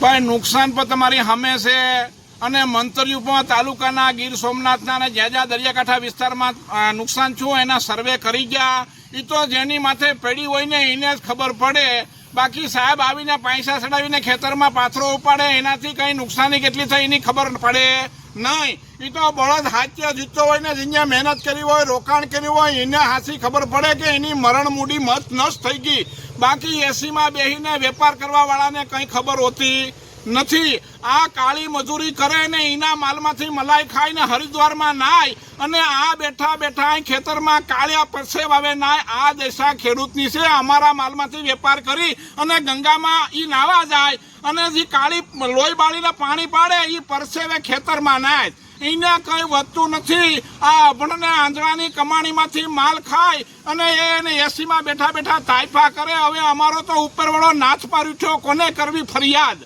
ભાઈ, નુકસાન પણ તમારી હમે છે. અને મંતવ્યુમાં તાલુકાના ગીર સોમનાથના અને જ્યાં જ્યાં દરિયાકાંઠા વિસ્તારમાં નુકસાન છું એના સર્વે કરી ગયા. એ તો જેની માથે પડી હોય ને એને જ ખબર પડે. બાકી સાહેબ આવીને પૈસા ચડાવીને ખેતરમાં પાથરો ઉપાડે, એનાથી કંઈ નુકસાની કેટલી થઈ એની ખબર પડે નહીં. એ તો બળદ હાથ્ય જીતતો હોય ને જેને મહેનત કરી હોય, રોકાણ કર્યું હોય, એને હાથી ખબર પડે કે એની મરણ મૂડી મત નષ્ટ થઈ ગઈ. બાકી એસીમાં બેહીને વેપાર કરવા વાળાને કંઈ ખબર હોતી નથી. આ કાળી મજૂરી કરે ને એના માલમાંથી મલાઈ ખાઈને હરિદ્વારમાં નાય અને આ બેઠા બેઠા અહીં ખેતરમાં કાળિયા પરસે વાવે નાય. આ દેશા ખેડૂતની છે, અમારા માલમાંથી વેપાર કરી અને ગંગામાં એ નાવા જાય અને જે કાળી લોહી બાળીને પાણી પાડે એ પરસેવે ખેતરમાં નાય. એને કઈ વધતું નથી. આ અભણને આંધળાની કમાણીમાંથી માલ ખાય અને એને એસીમાં બેઠા બેઠા તાઇફા કરે. હવે અમારો તો ઉપરવાળો નાચ પર રૂઠ્યો કોને કરવી ફરિયાદ?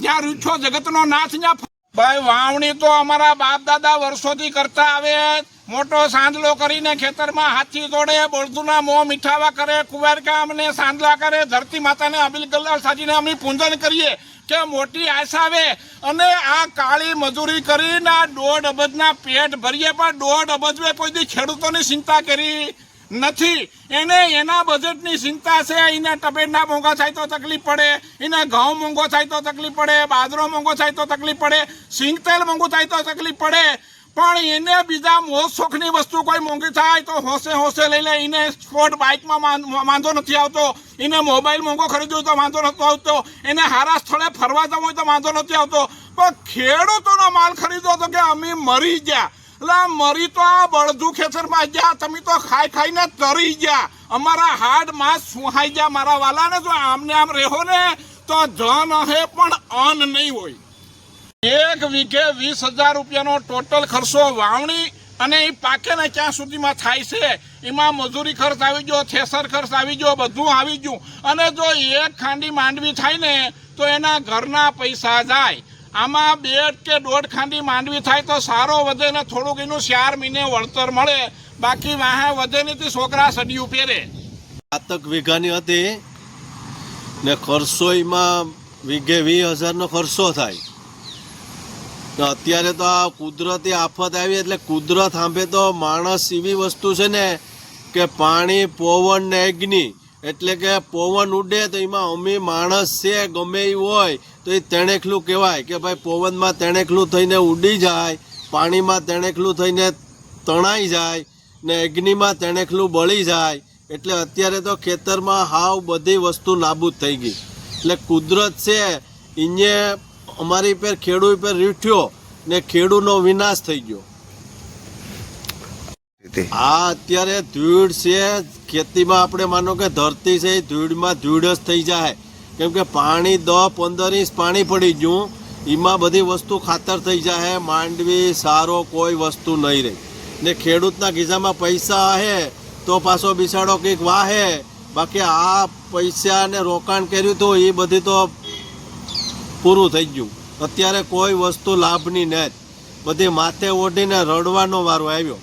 જ્યાં રૂછો જગતનો નાથ, ત્યાં ભાઈ, વાવણી તો અમારા બાપ દાદા વર્ષોથી કરતા આવે. મોટો સાંદલો કરીને ખેતરમાં હાથી દોડે, બળદુના મોં મીઠાવા કરે કુંવાર કામ ને સાંદલા કરે, ધરતી માતાને અબિલ ગલ્લા સાજીને અમે પૂંજન કરીએ. કે મોટી આશા આવે. અને આ કાળી મજૂરી કરીને આ દોઢ અબજના પેટ ભરીએ પણ દોઢ અબજે કોઈ દી ખેડૂતોની ચિંતા કરી. નથી. એને એના બજેટની ચિંતા છે, એને તબેડના મોંઘા થાય તો તકલીફ પડે, એને ઘઉં મોંઘો થાય તો તકલીફ પડે, બાજરો મોંઘો થાય તો તકલીફ પડે, સિંગ તેલ મોંઘું થાય તો તકલીફ પડે. પણ એને બીજા મોજ શોખની વસ્તુ કોઈ મોંઘી થાય તો હોશે હોશે લઈ લે. એને સ્પોર્ટ બાઇકમાં વાંધો નથી આવતો. એને મોબાઈલ મોંઘો ખરીદ્યો તો વાંધો નથી આવતો. એને સારા સ્થળે ફરવા જવું હોય તો વાંધો નથી આવતો. પણ ખેડૂતોનો માલ ખરીદ્યો તો કે અમે મરી ગયા. એટલે મરી તો આ બળદુ ખેતરમાં ગયા, તમે તો ખાઈ ખાઈને તરી ગયા. અમારા હાડમાં સુહાઈ ગયા મારા વાલાને, જો આમને આમ રહો ને, તો ધન હે પણ અન્ન નહીં હોય. એક વીઘે વીસ હજાર રૂપિયાનો ટોટલ ખર્ચો વાવણી અને એ પાકે ને ક્યાં સુધીમાં થાય છે? એમાં મજૂરી ખર્ચ આવી ગયો, થેસર ખર્ચ આવી ગયો, બધું આવી ગયું. અને જો એક ખાંડી માંડવી થાય ને, તો એના ઘરના પૈસા જાય. આમાં બે કે દોઢ ખાંડી માંડવી થાય તો સારો વધે ને થોડુંક એનું ચાર મહિને વળતર મળે. બાકી વાહે વધે નહીં તે છોકરા સડિયું પહેરે. આતક વીઘાની હતી ને ખરસોઈમાં વીઘે વીસ હજારનો ખર્ચો થાય. અત્યારે તો આ કુદરતી આફત આવી એટલે કુદરત સાંભે તો માણસ એવી વસ્તુ છે ને કે પાણી, પવન ને અગ્નિ એટલે કે પવન ઉડે તો એમાં અમી માણસ છે, ગમે એ હોય, તો એ તેણેખલું કહેવાય કે ભાઈ પવનમાં તેણેખલું થઈને ઉડી જાય, પાણીમાં તેણેખલું થઈને તણાઈ જાય, ને અગ્નિમાં તેણેખલું બળી જાય, એટલે અત્યારે તો ખેતરમાં હાવ બધી વસ્તુ નાબૂદ થઈ ગઈ. એટલે કુદરત છે એને અમારી પર ખેડૂત પર રીઠ્યો, ને ખેડૂનો વિનાશ થઈ ગયો. આ અત્યારે ધૂળ છે, ખેતીમાં આપણે માનો કે ધરતી છે, ધૂળમાં ધૂળ થઈ જાય. કેમ કે પાણી દસ પંદર ઇંચ પાણી પડી ગયું, એમાં બધી વસ્તુ ખાતર થઈ જાય, માંડવી, સારો કોઈ વસ્તુ નહીં રહી. ને ખેડૂતના ખિસ્સામાં પૈસા હે, તો પાછો બિસાડો કંઈક વાહે. બાકી આ પૈસા ને રોકાણ કર્યું તો એ બધી તો પૂરું થઈ ગયું. અત્યારે કોઈ વસ્તુ લાભની નથી બધી માથે ઓઢીને રડવાનો વારો આવ્યો.